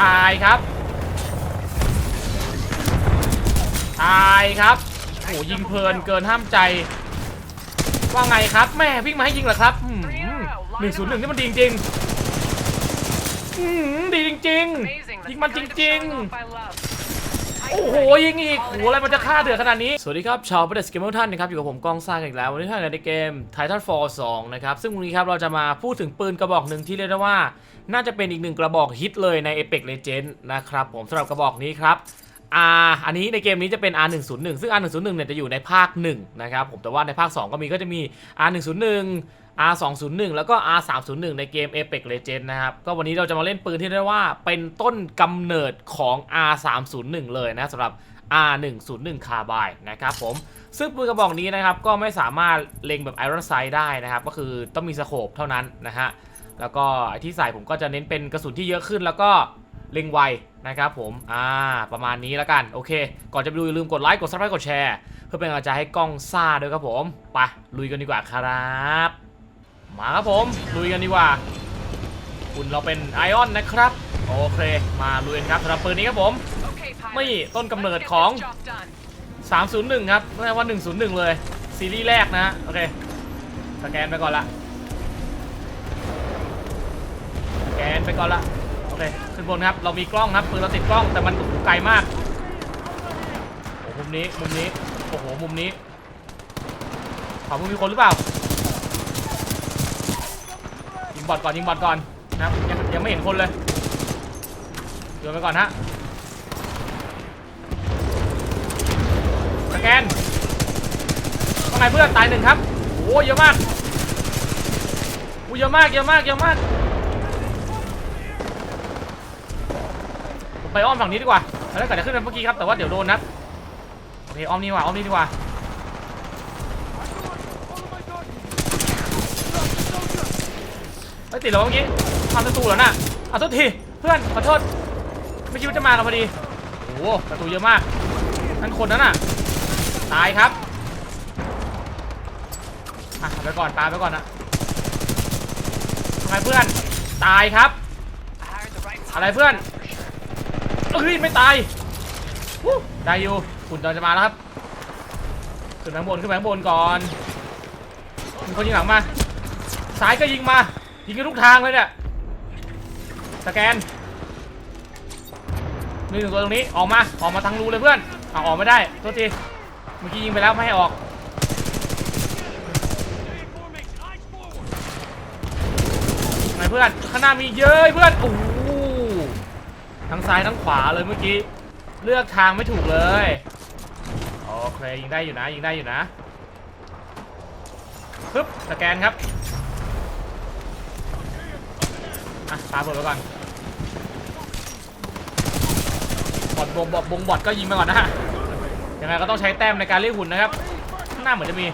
ตายครับ ตายครับโอ้โหยิงเพลินเกินห้ามใจ ว่าไงครับแม่วิ่งมาให้ยิงเหรอครับหนึ่งศูนย์หนึ่งนี่มันดีจริงดีจริง Amazing. ๆยิงมันจริง ๆ โอ้โหยิงอีกโอ้โหอะไรมันจะฆ่าเดือดขนาดนี้ สวัสดีครับชาวประเดสเกมเมอร์ท่านนะครับอยู่กับผมกองซ่ากันอีกแล้ว วันนี้ท่านในเกม Titanfall 2 นะครับ ซึ่งวันนี้ครับเราจะมาพูดถึงปืนกระบอกหนึ่งที่เรียกได้ว่า น่าจะเป็นอีกหนึ่งกระบอกฮิตเลยใน Apex Legends นะครับผมสำหรับกระบอกนี้ครับ R อันนี้ในเกมนี้จะเป็น R101 ซึ่ง R101 เนี่ยจะอยู่ในภาค1นะครับผมแต่ว่าในภาค 2 ก็มีก็จะมี R101 R201 แล้วก็ R301 ในเกม Apex Legends นะครับ ก็วันนี้เราจะมาเล่นปืนที่เรียกว่าเป็นต้นกำเนิดของ R301 เลยนะสำหรับ R101 คาร์บายนะครับผมซึ่งปืนกระบอกนี้นะครับก็ไม่สามารถเล็งแบบ Iron Sight ได้นะครับ ก็คือต้องมีสโคปเท่านั้นนะฮะแล้วก็ไอที่ใส่ผมก็จะเน้นเป็นกระสุนที่เยอะขึ้นแล้วก็เล็งไวนะครับผม อ่า ประมาณนี้แล้วกัน โอเค ก่อนจะไปดูอย่าลืมกดไลค์ กดซับสไครต์กดแชร์ เพื่อเป็นกำลังใจให้กล้องซ่าด้วยครับผม ไป ลุยกันดีกว่าครับ มาครับผมลุยกันดีกว่าคุณเราเป็นไอออนนะครับ โอเค มาลุยกันครับสำหรับปืนนี้ครับผม Okay, ไม่ต้นกำเนิดของ 301 ครับไม่ใช่ว่า 101 เลย ซีรีส์แรกนะโอเค สแกนไปก่อนละสแกนไปก่อนละโอเค ขึ้นบนครับ เรามีกล้องครับปืนเราติดกล้องแต่มันไกลมากโอ้มุมนี้มุมนี้โอ้โหมุมนี้ขวามุมมีคนหรือเปล่า บอดก่อนยิงบอดก่อนนะครับยังยังไม่เห็นคนเลยโยนไปก่อนฮะสแกนว่าไงเพื่อนตายหนึ่งครับโอ้เยอะมากโอ้เยอะมากเยอะมากเยอะมากไปอ้อมฝั่งนี้ดีกว่าแล้วก็จะขึ้นไปเมื่อกี้ครับแต่ว่าเดี๋ยวโดนนะโอเคอ้อมนี่ว่าอ้อมนี่ดีกว่า ไม่ติดหรอเมื่อกี้ทำประตูแล้วน่ะเอาโทษทีเพื่อนขอโทษไม่คิดว่าจะมากันพอดีโอ้โหประตูเยอะมากนั่นคนนั้นน่ะตายครับอะไปก่อนปายไปก่อนนะทำไมเพื่อนตายครับ อะไรเพื่อนเอ้ยไม่ตายได้อยู่คุณตอนจะมาแล้วครับขึ้นไปข้างบนขึ้นไปข้างบนก่อนมีคนยิงหลังมาซ้ายก็ยิงมา ยิงกันทุกทางเลยเนี่ยสแกนมีหนึ่งตัวตรงนี้ออกมาออกมาทางรูเลยเพื่อนเอาออกไม่ได้โทษทีเมื่อกี้ยิงไปแล้วไม่ให้ออกไหนเพื่อนข้างหน้ามีเยอะเพื่อนโอ้ทั้งซ้ายทั้งขวาเลยเมื่อกี้เลือกทางไม่ถูกเลยโอเคยิงได้อยู่นะยิงได้อยู่นะปึ๊บสแกนครับ อะตาเปิดไปก่อนบอดบงบอดบงบอดก็ยิงไปก่อนนะฮะยังไงก็ต้องใช้แต้มในการเรียกหุ่นนะครับข้างหน้าเหมือนจะมี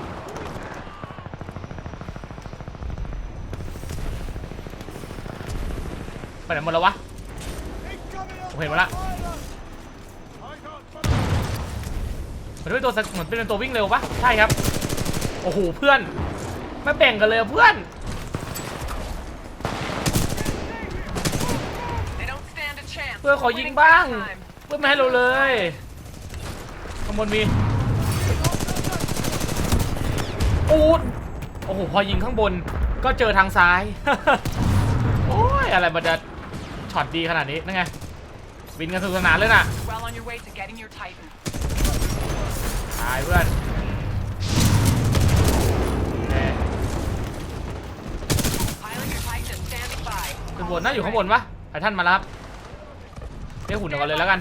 ไปไหนหมดแล้ววะผมเห็นหมดละเหมันเป็นตัวเหมือนเป็นตัววิ่งเร็วปะใช่ครับ โอ้โหเพื่อน ไม่แบ่งกันเลยเพื่อน เพื่อนขอยิง Winning บ้าง big time. เพื่อนไม่ให้เราเลยข้างบนมีอูดโอ้โหพอยิงข้างบนก็เจอทางซ้าย โอ้ยอะไรมันจะช็อตดีขนาดนี้นั่นไงบินกันสนุกสนานเลยน่ะ Well on your way to getting your Titan. ตายเพื่อนโอเค Pilot your Titan is standing by. ขึ้นบนน่าอยู่ข้างบนปะไททันมาแล้วครับเรียกหุ่นกก่อนเลยแล้วกัน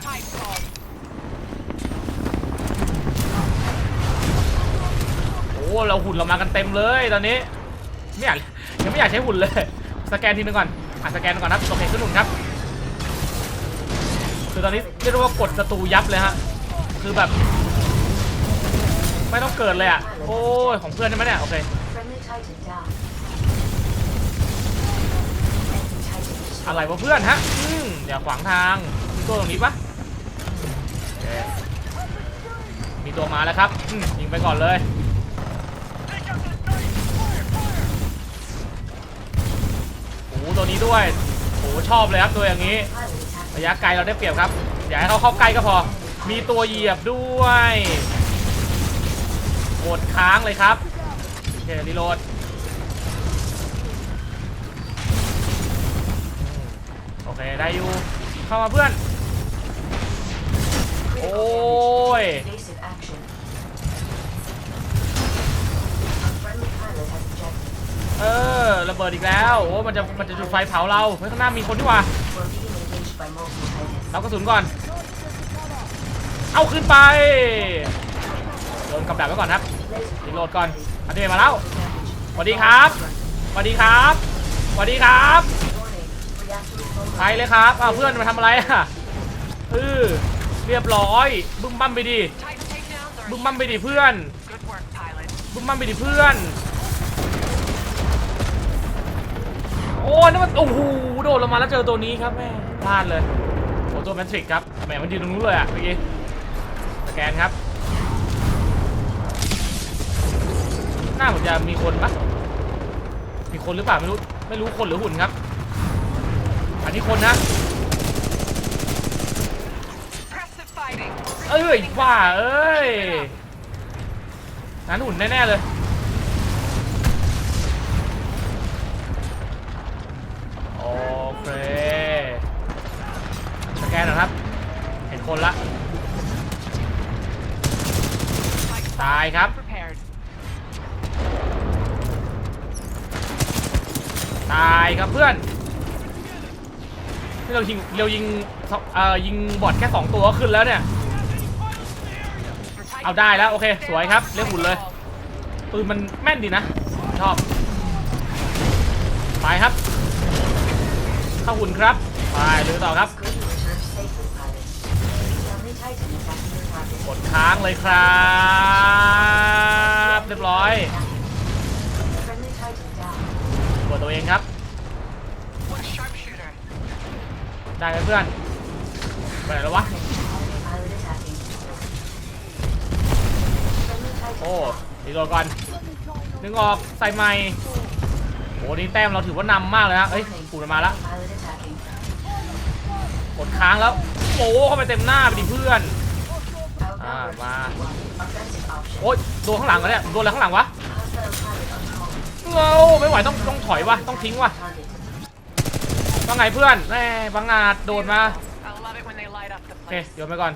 โอ้เราหุ่นเรามากันเต็มเลยตอนนี้ไม่อยากยังไม่อยากใช้หุ่นเลย สแกนทีนึงก่อนอะสแกนก่อนครับโอเคขึ้นหุ่นครับ คือตอนนี้เรียกว่ากดศัตรูยับเลยฮะ คือแบบ ไม่ต้องเกิดเลยอะ โอ้ยของเพื่อนใช่ไหมเนี่ยโอเคอะไรวะเพื่อนฮะ อืมอย่าขวางทาง มีตัวตรงนี้ปะมีตัวมาแล้วครับยิงไปก่อนเลยโอ้โหตัวนี้ด้วยโอ้โหชอบเลยครับตัวอย่างนี้ระยะไกลเราได้เปรียบครับอย่าให้เขาเข้าใกล้ก็พอ มีตัวเหยียบด้วยกดค้างเลยครับโอเครีโหลดโอเคได้อยู่เข้ามาเพื่อน โอ้ย เออ ระเบิดอีกแล้ว โอ้ มันจะ มันจะจุดไฟเผาเรา เฮ้ย ข้างหน้ามีคนดีกว่า We're being engaged by multiple titans. รับกระสุนก่อน เอาขึ้นไปโดนกับดักไว้ก่อนครับรีโหลดก่อน อันนี้มาแล้วสวัสดีครับสวัสดีครับสวัสดีครับไปเลยครับอ้าวเพื่อนมาทำอะไรอะเออ เรียบร้อย บึ้มบั้มไปดิ บึ้มบั้มไปดิเพื่อน บึ้มบั้มไปดิเพื่อน โอ้นั่นมันโอ้โหโดดลงมาแล้วเจอตัวนี้ครับแม่พลาดเลยโอ้ตัวแมทริกครับแหมมันยืนตรงนู้นเลยอะเมื่อกี้สแกนครับหน้าเหมือนจะมีคนปะมีคนหรือเปล่าไม่รู้ไม่รู้คนหรือหุ่นครับ อันนี้คนนะ เอ้ยว่าเอ้ยนั้นหุ่นแน่ๆเลยโอเคสแกนหนะครับ เห็นคนละ ตายครับ ตายครับเพื่อนที่เรายิงเรายิงเอ่อยิงบอดแค่ 2 ตัวก็ขึ้นแล้วเนี่ย เอาได้แล้ว โอเค สวยครับเรียกหุ่นเลยปืนมันแม่นดีนะ ชอบ ไปครับเข้าหุ่นครับ ไปดูต่อครับกดค้างเลยครับ เรียบร้อยกดตัวเองครับ ได้ไหมเพื่อนไปไหนแล้ววะ โอ้ down. ดีโหลดก่อนนึงออกใส่ใหม่โอ้นี่แต้มเราถือว่านำมากเลยนะเอ้ยปูมันมาแล้ว Pilot attacking. กดค้างแล้วโอ้เข้าไปเต็มหน้าไปดิเพื่อน Outnumbered Ah, ma. 2 to 1. Offensive option. โอ๊ยโดนข้างหลังแล้วเนี่ยโดนอะไรข้างหลังวะ Hostile pilot uncommon. เงาไม่ไหวต้องต้องถอยวะต้องทิ้งวะ Target. ว่าไงเพื่อนแม่บังอาจโดดมา I love it when they light up the โอเค place. โยนไปก่อน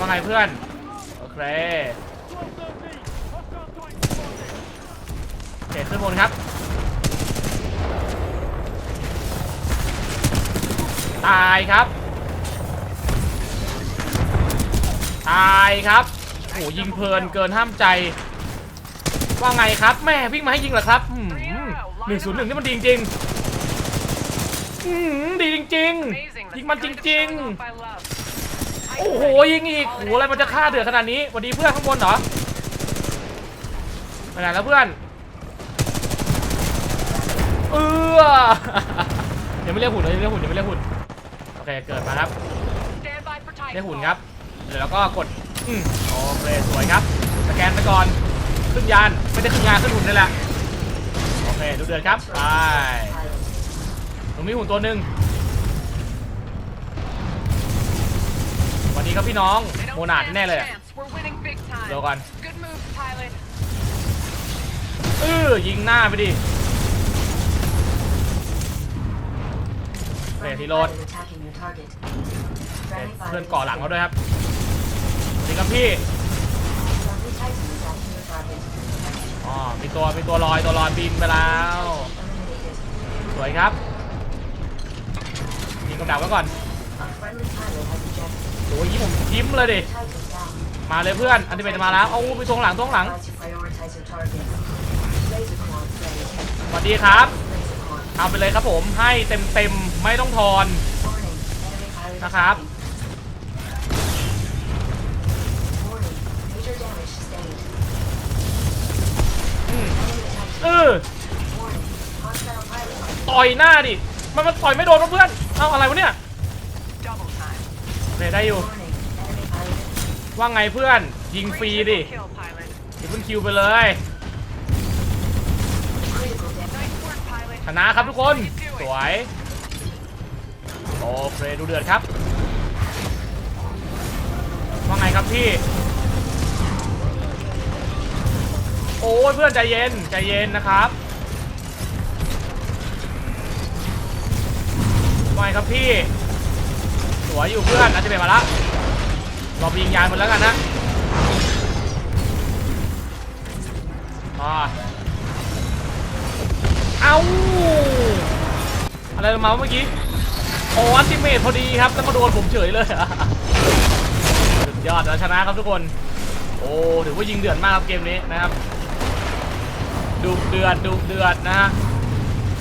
ว่าไงเพื่อน โอเคโอเคขึ้นบนครับ ตายครับ ตายครับโอ้โหยิงเพลินเกินห้ามใจ ว่าไงครับ แม่วิ่งมาให้ยิงเหรอครับหนึ่งศูนย์หนึ่งนี่มันดีจริงดีจริง Amazing. ๆ the ยิงมันจริง ๆ โอ้โหยิงอีกโอ้โหอะไรมันจะฆ่าเดือดขนาดนี้วัสดีเพื่อนข้างบนเหรอไปไหนแล้วเพื่อนเออยังไม่เรียกหุ่นเลยยังไม่เรียกหุ่นยังไม่เรียกหุ่นโอเคเกิดมาครับ Stand by for Titan. ได้หุ่นครับเดี๋ยวเราก็กดอืมโอเคสวยครับสแกนไปก่อนขึ้นยานไม่ได้ขึ้นยานขึ้นหุ่นนี่แหละโอเคดูเดือดครับไป Pilot. ตรงนี้หุ่นตัวหนึ่ง วัสดีครับพี่น้อง They don't โมนาด stand แน่ a เลย chance. We're winning big time. เดี๋ยวก่อน Good move, pilot. เออยิงหน้าไปดิโอเค Friendly ทีโรด pilot attacking your target. โอเค Friendly เพื่อน pilot เกาะหลังเรา is ด้วยครับสวัสดีครับพี่ dead. Friendly titan attacking your target. อ๋อมีตัวมีตัวลอยตัวลอยบินไปแล้ว Eliminated. สวยครับยิงกำดักไว้ก่อน ยิ้มเลยดิ มาเลยเพื่อน อันติเมตมาแล้ว เอาไปทรงหลังทรงหลังสวัสดีครับ เอาไปเลยครับผม ให้เต็มเต็มไม่ต้องทอน นะครับ เออต่อยหน้าดิ มันมันต่อยไม่โดนเพื่อน เอาอะไรวะเนี่ยเคได้อยู่ ว่าไงเพื่อน ยิงฟรีดิ Kill, pilot. อย่าเพิ่งคิวไปเลย ชนะครับทุกคน สวย โอเคดูเดือดครับ ว่าไงครับพี่ โอ้ยเพื่อนใจเย็น ใจเย็นนะครับว่าไงครับพี่ สวยอยู่เพื่อนอาจจะเป็นมาละ ราไปยิงยานมันแล้วกันนะอ่าเอาอะไรมาเมื่อกี้โอ้อัลติเมทพอดีครับ แล้วมาโดนผมเฉยเลยสุดยอดแล้วชนะครับทุกคน โอ้ถือว่ายิงเดือดมากครับเกมนี้นะครับดุเดือดดุเดือดนะฮะ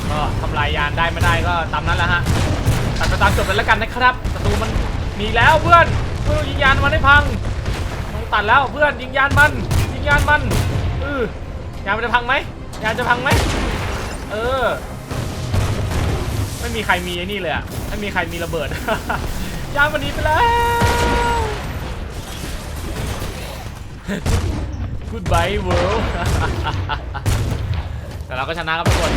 ก็ทำลายยานได้ไม่ได้ก็ตามนั้นแหละฮะตัดไปตามจบเลยแล้วกันนะครับศัตรูมันหนีแล้วเพื่อน พื่อนยิงยานมันให้พังต้องตัดแล้วเพื่อนยิงยานมันยิงยานมันเออยานมันจะพังไหมยานจะพังไหมเออ ไม่มีใครมีไอ้นี่เลยอะไม่มีใครมีระเบิด ยานมันหนีไปแล้ว Goodbye world แต่เราก็ชนะครับทุกคน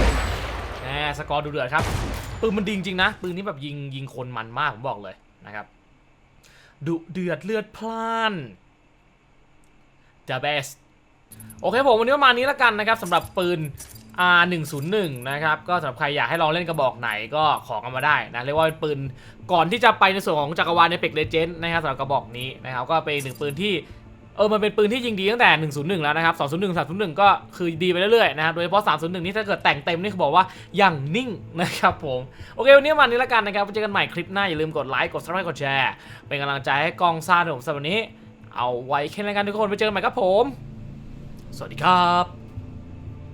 แหมสกอร์ดูเดือดครับปืนมันดีจริงนะปืนนี้แบบยิงยิงคนมันมากผมบอกเลยนะครับ ดุเดือดเลือดพล่าน The best โอเคผมวันนี้ประมาณนี้แล้วกันนะครับสำหรับปืน R101 นะครับก็สำหรับใครอยากให้ลองเล่นกระบอกไหนก็ขอกันมาได้นะเรียกว่าเป็นปืนก่อนที่จะไปในส่วนของจักรวาลในเป็กเลเจนด์นะครับสำหรับกระบอกนี้นะครับก็เป็นหนึ่งปืนที่ เออ มันเป็นปืนที่ยิงดีตั้งแต่ 101 แล้วนะครับ 201 301 ก็คือดีไปเรื่อยๆนะครับโดยเฉพาะ 301 นี่ถ้าเกิดแต่งเต็มนี่เขาบอกว่าอย่างนิ่งนะครับผม โอเค วันนี้ประมาณนี้แล้วกันนะครับเจอกันใหม่คลิปหน้า อย่าลืมกดไลค์ กด subscribe กดแชร์ เป็นกำลังใจให้กองซ่าของผมสำหรับวันนี้ เอาไว้แค่นี้กันทุกคน ไปเจอกันใหม่ครับผม สวัสดีครับ